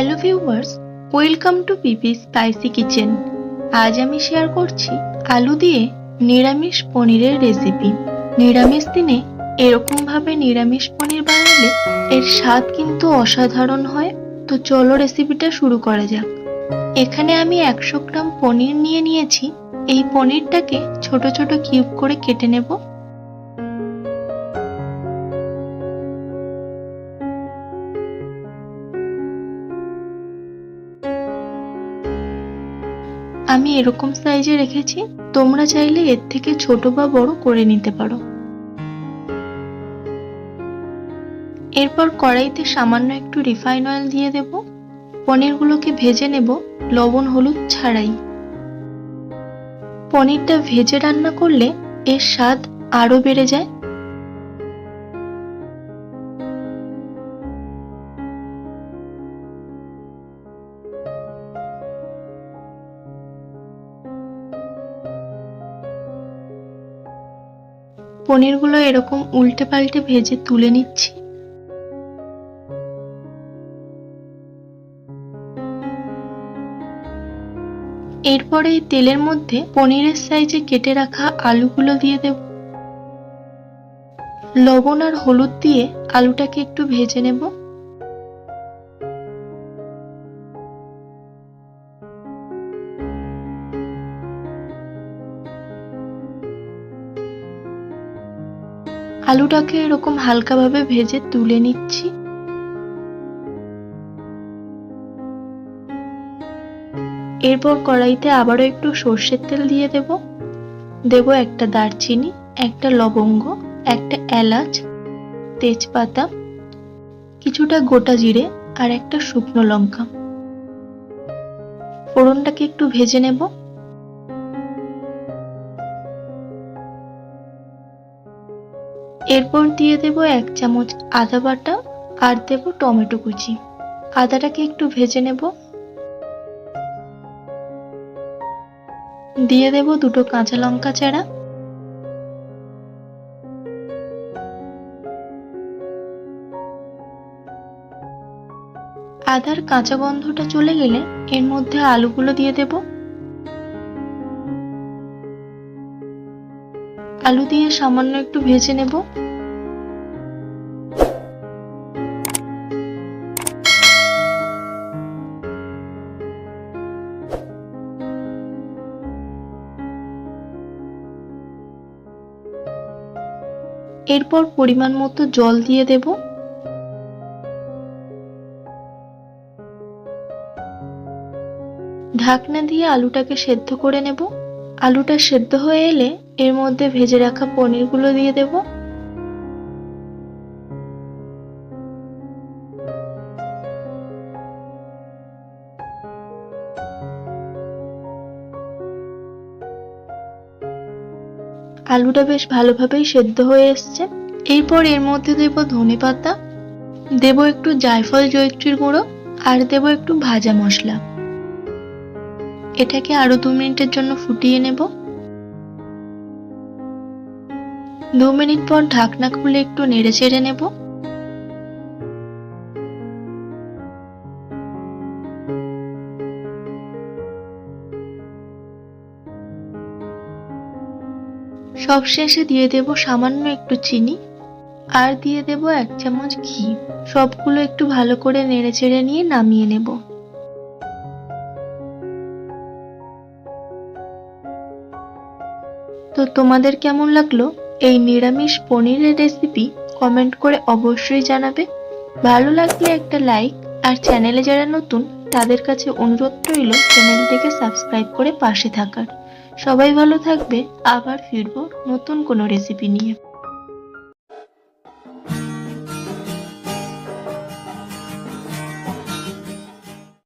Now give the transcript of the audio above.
Hello viewers, welcome to PP spicy kitchen. আজ আমি share করছি আলু দিয়ে নিরামিষ পনিরের রেসিপি। নিরামিষ দিনে এরকম ভাবে নিরামিষ পনির বানালে এর স্বাদ কিন্তু অসাধারণ হয়। তো চলো রেসিপিটা শুরু করা যাক। এখানে আমি একশো গ্রাম পনির নিয়ে নিয়েছি। এই পনিরটাকে ছোট ছোট কিউব করে কেটে নেব। আমি এরকম সাইজে রেখেছি, তোমরা চাইলে এর থেকে ছোট বা বড় করে নিতে পারো। এরপর কড়াইতে সামান্য একটু রিফাইন অয়েল দিয়ে দেব। পনিরগুলোকে ভেজে নেব, লবণ, হলুদ ছাড়াই। পনিরটা ভেজে রান্না করলে এর স্বাদ আরও বেড়ে যায়। পনিরগুলো এরকম উল্টে পাল্টে ভেজে তুলে নিচ্ছি। এরপরে তেলের মধ্যে পনিরের সাইজে কেটে রাখা আলুগুলো দিয়ে দেব। লবণ আর হলুদ দিয়ে আলুটাকে একটু ভেজে নেব। আলুটাকে এরকম হালকাভাবে ভেজে তুলে নিচ্ছি। এরপর কড়াইতে আবারও একটু সর্ষের তেল দিয়ে দেব। দেব একটা দারচিনি, একটা লবঙ্গ, একটা এলাচ, তেজপাতা, কিছুটা গোটা জিরে আর একটা শুকনো লঙ্কা। ফোড়নটাকে একটু ভেজে নেব। এরপর দিয়ে দেব এক চামচ আদা বাটা, আর দেব টমেটো কুচি। আদাটাকে একটু ভেজে নেব। দিয়ে দেব দুটো কাঁচা লঙ্কা চারা। আদার কাঁচা গন্ধটা চলে গেলে এর মধ্যে আলুগুলো দিয়ে দেব। আলু দিয়ে সামান্য একটু ভেজে নেব। এরপর পরিমাণ মতো জল দিয়ে দেব। ঢাকনা দিয়ে আলুটাকে সেদ্ধ করে নেব। আলুটা সেদ্ধ হয়ে এলে এর মধ্যে ভেজে রাখা পনিরগুলো দিয়ে দেব। আলুটা বেশ ভালোভাবেই সেদ্ধ হয়ে এসছে। এরপর এর মধ্যে দেব ধনে পাতা, দেব একটু জায়ফল জয়ত্রীর গুঁড়ো, আর দেব একটু ভাজা মশলা। এটাকে আরও দু মিনিটের জন্য ফুটিয়ে নেব। দু মিনিট পর ঢাকনা খুলে একটু নেড়ে চেড়ে নেব। সবশেষে দিয়ে দেব সামান্য একটু চিনি আর দিয়ে দেব এক চামচ ঘি। সবগুলো একটু ভালো করে নেড়ে চেড়ে নিয়ে নামিয়ে নেব। তো তোমাদের কেমন লাগল? এই নিরামিষ পনিরের রেসিপি কমেন্ট করে অবশ্যই জানাবে। ভালো লাগলে একটা লাইক আর চ্যানেলে যারা নতুন, তাদের কাছে অনুরোধ রইল চ্যানেলটিকে সাবস্ক্রাইব করে পাশে থাকার। সবাই ভালো থাকবে, আবার ফিরবো নতুন কোনো রেসিপি নিয়ে।